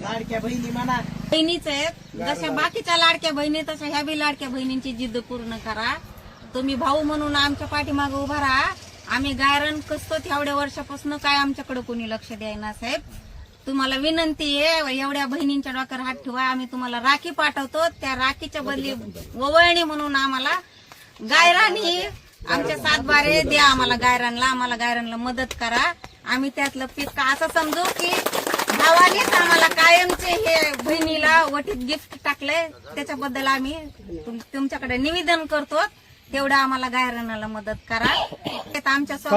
लाडक्या बहिणी म्हणा. बहिणीच आहेत. जशा बाकीच्या लाडक्या बहिणी तशा ह्या बी लाडक्या बहिणींची जिद्द पूर्ण करा. तुम्ही भाऊ म्हणून आमच्या पाठीमागे उभा राहा. आम्ही गायरण कसतो एवढ्या वर्षापासून काय आमच्याकडे कोणी लक्ष द्यायना साहेब? तुम्हाला विनंती आहे एवढ्या बहिणींच्या डोक्यावर हात ठेवा. आम्ही तुम्हाला राखी पाठवतो. त्या राखीच्या बदली ओवळणी म्हणून आम्हाला गायरान आमच्या सातबारे द्या आम्हाला गायरानला आम्हाला गायरानला मदत करा. आम्ही त्यातलं पीक असं समजू की भावानेच आम्हाला कायमचे हे बहिणीला वटीत गिफ्ट टाकलंय. त्याच्याबद्दल आम्ही तुम- तुमच्याकडे निवेदन करतो. तेवढं आम्हाला गायरानाला मदत करा. आमच्यासोबत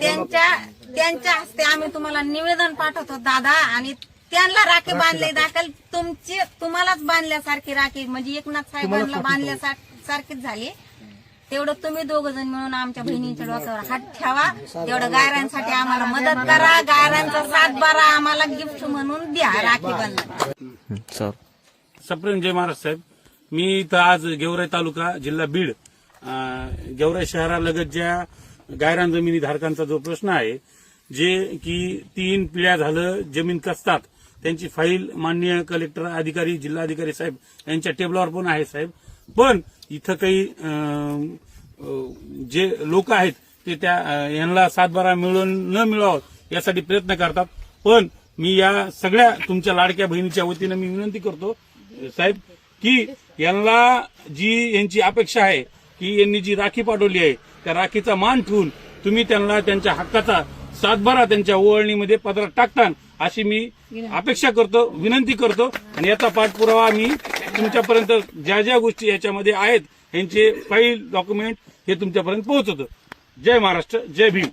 त्यांच्या त्यांच्या हस्ते आम्ही तुम्हाला निवेदन पाठवतो दादा. आणि त्यांना राखी बांधले दाखल. तुमची तुम्हालाच बांधल्यासारखी राखी. म्हणजे एकनाथ साहेबांना बांधल्यासारखीच झाली. तेवढं तुम्ही दोघ जण मिळून आमच्या बहिणींच्या डोक्यावर हात ठेवा. तेवढं गायरांसाठी आम्हाला मदत करा. गायरांचा सात बारा आम्हाला गिफ्ट म्हणून द्या राखी बंधन. सर सप्रेम जय महाराज साहेब. मी इथं आज गेवराई तालुका जिल्हा बीड अं, गेवराई शहरालगत ज्या गायरान जमिनी धारकांचा जो प्रश्न आहे जे की तीन पिढ्या झालं जमीन कसतात त्यांची फाईल माननीय कलेक्टर अधिकारी जिल्हा अधिकारी साहेब यांच्या टेबलावर पण आहे साहेब. पण इथं काही जे लोक आहेत ते त्या यांना सातबारा मिळून न मिळावं यासाठी प्रयत्न करतात. पण मी या सगळ्या तुमच्या लाडक्या बहिणीच्या वतीनं मी विनंती करतो साहेब की यांना जी यांची अपेक्षा आहे की यांनी जी राखी पाठवली आहे त्या राखीचा मान ठेवून तुम्ही त्यांना त्यांच्या हक्काचा सातबारा त्यांच्या ओळणीमध्ये पदरात टाकता अशी मी अपेक्षा करतो विनंती करतो. आणि याचा पाठपुरावा मी तुमच्यापर्यंत ज्या ज्या गोष्टी याच्यामध्ये आहेत यांचे फाईल डॉक्युमेंट हे तुमच्यापर्यंत पोहोचवतं जय महाराष्ट्र जय भीम.